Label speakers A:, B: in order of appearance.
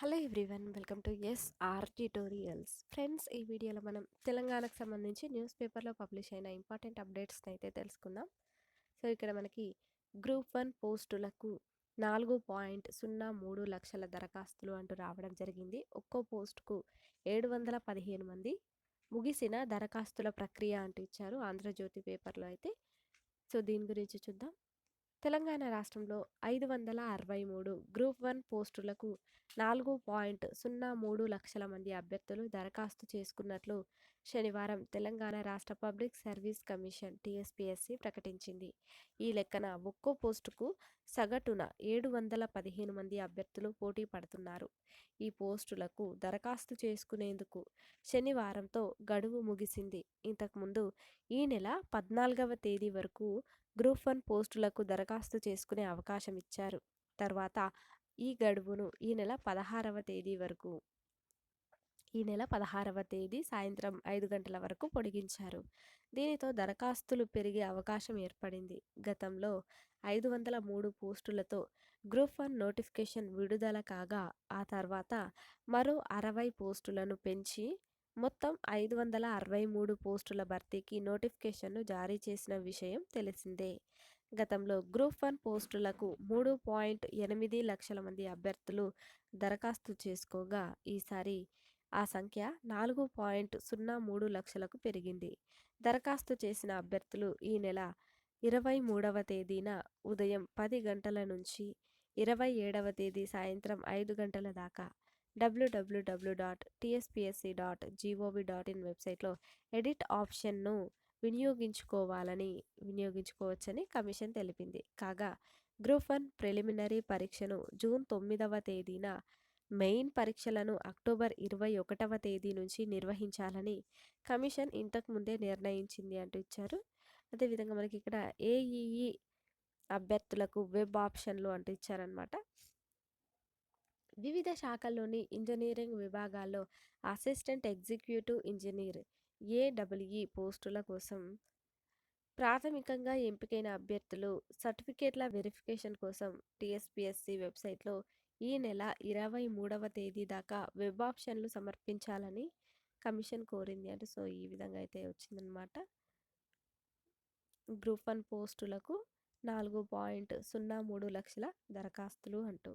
A: Hello everyone welcome to S R tutorials. Friends ఈ వీడియోలో మనం తెలంగాణకు సంబంధించి న్యూస్ పేపర్లో పబ్లిష్ అయిన ఇంపార్టెంట్ అప్డేట్స్ని అయితే తెలుసుకుందాం. సో ఇక్కడ మనకి గ్రూప్ వన్ పోస్టులకు నాలుగు పాయింట్ సున్నా మూడు లక్షల దరఖాస్తులు అంటూ రావడం జరిగింది. ఒక్కో పోస్టుకు ఏడు వందల పదిహేను మంది ముగిసిన దరఖాస్తుల ప్రక్రియ అంటూ ఇచ్చారు ఆంధ్రజ్యోతి పేపర్లో అయితే. సో దీని గురించి చూద్దాం. తెలంగాణ రాష్ట్రంలో ఐదు వందల అరవై మూడు గ్రూప్ వన్ పోస్టులకు నాలుగు పాయింట్ సున్నా మూడు లక్షల మంది అభ్యర్థులు దరఖాస్తు చేసుకున్నట్లు శనివారం తెలంగాణ రాష్ట్ర పబ్లిక్ సర్వీస్ కమిషన్ టీఎస్పీఎస్సీ ప్రకటించింది. ఈ లెక్కన ఒక్కో పోస్టుకు సగటున ఏడు వందల పదిహేను మంది అభ్యర్థులు పోటీ పడుతున్నారు. ఈ పోస్టులకు దరఖాస్తు చేసుకునేందుకు శనివారంతో గడువు ముగిసింది. ఇంతకుముందు ఈ నెల పద్నాలుగవ తేదీ వరకు గ్రూప్ వన్ పోస్టులకు దరఖాస్తు చేసుకునే అవకాశం ఇచ్చారు. తర్వాత ఈ గడువును ఈ నెల పదహారవ తేదీ వరకు ఈ నెల పదహారవ తేదీ సాయంత్రం ఐదు గంటల వరకు పొడిగించారు. దీనితో దరఖాస్తులు పెరిగే అవకాశం ఏర్పడింది. గతంలో ఐదు వందల మూడు పోస్టులతో గ్రూప్ వన్ నోటిఫికేషన్ విడుదల కాగా ఆ తర్వాత మరో అరవై పోస్టులను పెంచి మొత్తం ఐదు వందల అరవై మూడు పోస్టుల భర్తీకి నోటిఫికేషన్ను జారీ చేసిన విషయం తెలిసిందే. గతంలో గ్రూప్ వన్ పోస్టులకు మూడు పాయింట్ ఎనిమిది లక్షల మంది అభ్యర్థులు దరఖాస్తు చేసుకోగా ఈసారి ఆ సంఖ్య నాలుగు పాయింట్ సున్నా మూడు లక్షలకు పెరిగింది. దరఖాస్తు చేసిన అభ్యర్థులు ఈ నెల ఇరవై మూడవ తేదీన ఉదయం పది గంటల నుంచి ఇరవై ఏడవ తేదీ సాయంత్రం ఐదు గంటల దాకా WWW dot TSPSC dot GOV dot in వెబ్సైట్లో ఎడిట్ ఆప్షన్ను వినియోగించుకోవాలని వినియోగించుకోవచ్చని కమిషన్ తెలిపింది. కాగా గ్రూప్ వన్ ప్రిలిమినరీ పరీక్షను జూన్ తొమ్మిదవ తేదీన మెయిన్ పరీక్షలను అక్టోబర్ ఇరవై ఒకటవ తేదీ నుంచి నిర్వహించాలని కమిషన్ ఇంతకు ముందే నిర్ణయించింది అంటూ ఇచ్చారు. అదేవిధంగా మనకి ఇక్కడ ఏఈఈ అభ్యర్థులకు వెబ్ ఆప్షన్లు అంటూ ఇచ్చారనమాట వివిధ శాఖల్లోని ఇంజనీరింగ్ విభాగాల్లో అసిస్టెంట్ ఎగ్జిక్యూటివ్ ఇంజనీర్ ఏడబ్ల్యూఈ పోస్టుల కోసం ప్రాథమికంగా ఎంపికైన అభ్యర్థులు సర్టిఫికేట్ల వెరిఫికేషన్ కోసం టీఎస్పీఎస్సీ వెబ్సైట్లో ఈ నెల ఇరవై మూడవ తేదీ దాకా వెబ్ ఆప్షన్లు సమర్పించాలని కమిషన్ కోరింది. అంటే సో ఈ విధంగా అయితే వచ్చిందనమాట గ్రూప్ వన్ పోస్టులకు నాలుగు పాయింట్ సున్నా మూడు లక్షల దరఖాస్తులు అంటూ.